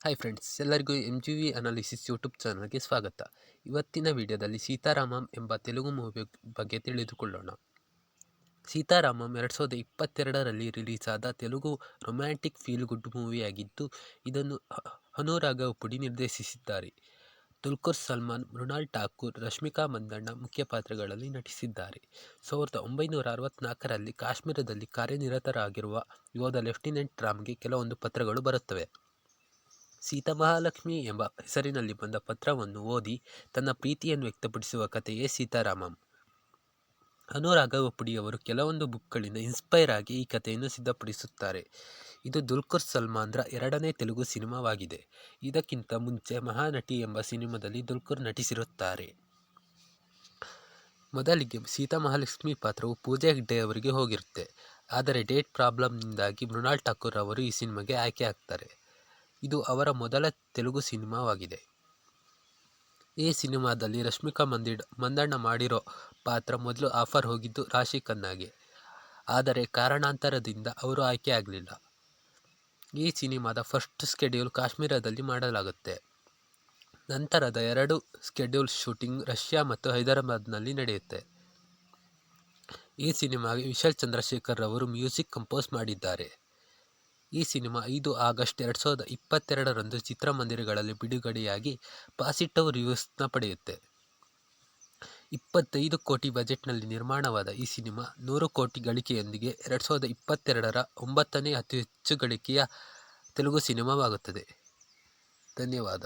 Hi friends ಎಲ್ಲರಿಗೂ M G V analysis YouTube ಚಾನಲ್ಗೆ ಸ್ವಾಗತ. ಇವತ್ತಿನ ವಿಡಿಯೋದಲ್ಲಿ ಸೀತಾರಾಮಂ ಎಂಬ ತೆಲುಗು ಮೂವಿ ಬಗ್ಗೆ ತಿಳಿದುಕೊಳ್ಳೋಣ. ಸೀತಾರಾಮಂ ಎರಡು ಸಾವಿರದ ಇಪ್ಪತ್ತೆರಡರಲ್ಲಿ ರಿಲೀಸ್ ಆದ ತೆಲುಗು ರೊಮ್ಯಾಂಟಿಕ್ ಫೀಲ್ ಗುಡ್ ಮೂವಿಯಾಗಿದ್ದು ಇದನ್ನು ಅನುರಾಗ ಪುಡಿ ನಿರ್ದೇಶಿಸಿದ್ದಾರೆ. ತುಲ್ಕುರ್ ಸಲ್ಮಾನ್, ಮೃಣಾಲ್ ಠಾಕೂರ್, ರಶ್ಮಿಕಾ ಮಂದಣ್ಣ ಮುಖ್ಯ ಪಾತ್ರಗಳಲ್ಲಿ ನಟಿಸಿದ್ದಾರೆ. ಸಾವಿರದ ಒಂಬೈನೂರ ಅರವತ್ತ್ನಾಲ್ಕರಲ್ಲಿ ಕಾಶ್ಮೀರದಲ್ಲಿ ಕಾರ್ಯನಿರತರಾಗಿರುವ ಯೋಧ ಲೆಫ್ಟಿನೆಂಟ್ ರಾಮ್ಗೆ ಕೆಲವೊಂದು ಪತ್ರಗಳು ಬರುತ್ತವೆ. ಸೀತಾಮಹಾಲಕ್ಷ್ಮಿ ಎಂಬ ಹೆಸರಿನಲ್ಲಿ ಬಂದ ಪತ್ರವನ್ನು ಓದಿ ತನ್ನ ಪ್ರೀತಿಯನ್ನು ವ್ಯಕ್ತಪಡಿಸುವ ಕಥೆಯೇ ಸೀತಾರಾಮಂ. ಅನುರಾಘವಪುಡಿಯವರು ಕೆಲವೊಂದು ಬುಕ್ಗಳಿಂದ ಇನ್ಸ್ಪೈರ್ ಆಗಿ ಈ ಕಥೆಯನ್ನು ಸಿದ್ಧಪಡಿಸುತ್ತಾರೆ. ಇದು ದುಲ್ಕುರ್ ಸಲ್ಮಾನ್ರ ಎರಡನೇ ತೆಲುಗು ಸಿನಿಮಾವಾಗಿದೆ. ಇದಕ್ಕಿಂತ ಮುಂಚೆ ಮಹಾನಟಿ ಎಂಬ ಸಿನಿಮಾದಲ್ಲಿ ದುಲ್ಕುರ್ ನಟಿಸಿರುತ್ತಾರೆ. ಮೊದಲಿಗೆ ಸೀತಾ ಮಹಾಲಕ್ಷ್ಮಿ ಪಾತ್ರವು ಪೂಜಾ ಹೆಗ್ಡೆ ಅವರಿಗೆ ಹೋಗಿರುತ್ತೆ. ಆದರೆ ಡೇಟ್ ಪ್ರಾಬ್ಲಮ್ನಿಂದಾಗಿ ಮೃಣಾಲ್ ಠಾಕೂರ್ ಅವರು ಈ ಸಿನಿಮಾಗೆ ಆಯ್ಕೆ ಆಗ್ತಾರೆ. ಇದು ಅವರ ಮೊದಲ ತೆಲುಗು ಸಿನಿಮಾವಾಗಿದೆ. ಈ ಸಿನಿಮಾದಲ್ಲಿ ರಶ್ಮಿಕಾ ಮಂದಿಡ್, ಮಂದಣ್ಣ ಮಾಡಿರೋ ಪಾತ್ರ ಮೊದಲು ಆಫರ್ ಹೋಗಿದ್ದು ರಾಶಿ ಖನ್ನಾಗೆ. ಆದರೆ ಕಾರಣಾಂತರದಿಂದ ಅವರು ಆಯ್ಕೆ ಆಗಲಿಲ್ಲ. ಈ ಸಿನಿಮಾದ ಫಸ್ಟ್ ಸ್ಕೆಡ್ಯೂಲ್ ಕಾಶ್ಮೀರದಲ್ಲಿ ಮಾಡಲಾಗುತ್ತೆ. ನಂತರದ ಎರಡು ಸ್ಕೆಡ್ಯೂಲ್ ಶೂಟಿಂಗ್ ರಷ್ಯಾ ಮತ್ತು ಹೈದರಾಬಾದ್ನಲ್ಲಿ ನಡೆಯುತ್ತೆ. ಈ ಸಿನಿಮಾಗೆ ವಿಶಾಲ್ ಚಂದ್ರಶೇಖರ್ ಅವರು ಮ್ಯೂಸಿಕ್ ಕಂಪೋಸ್ ಮಾಡಿದ್ದಾರೆ. ಈ ಸಿನಿಮಾ ಐದು ಆಗಸ್ಟ್ ಎರಡು ಸಾವಿರದ ಇಪ್ಪತ್ತೆರಡರಂದು ಚಿತ್ರಮಂದಿರಗಳಲ್ಲಿ ಬಿಡುಗಡೆಯಾಗಿ ಪಾಸಿಟಿವ್ ರಿವ್ಯೂಸ್ನ ಪಡೆಯುತ್ತೆ. ಇಪ್ಪತ್ತೈದು ಕೋಟಿ ಬಜೆಟ್ನಲ್ಲಿ ನಿರ್ಮಾಣವಾದ ಈ ಸಿನಿಮಾ ನೂರು ಕೋಟಿ ಗಳಿಕೆಯೊಂದಿಗೆ ಎರಡು ಸಾವಿರದ ಇಪ್ಪತ್ತೆರಡರ ಒಂಬತ್ತನೇ ಅತಿ ಹೆಚ್ಚು ಗಳಿಕೆಯ ತೆಲುಗು ಸಿನಿಮಾವಾಗುತ್ತದೆ. ಧನ್ಯವಾದ.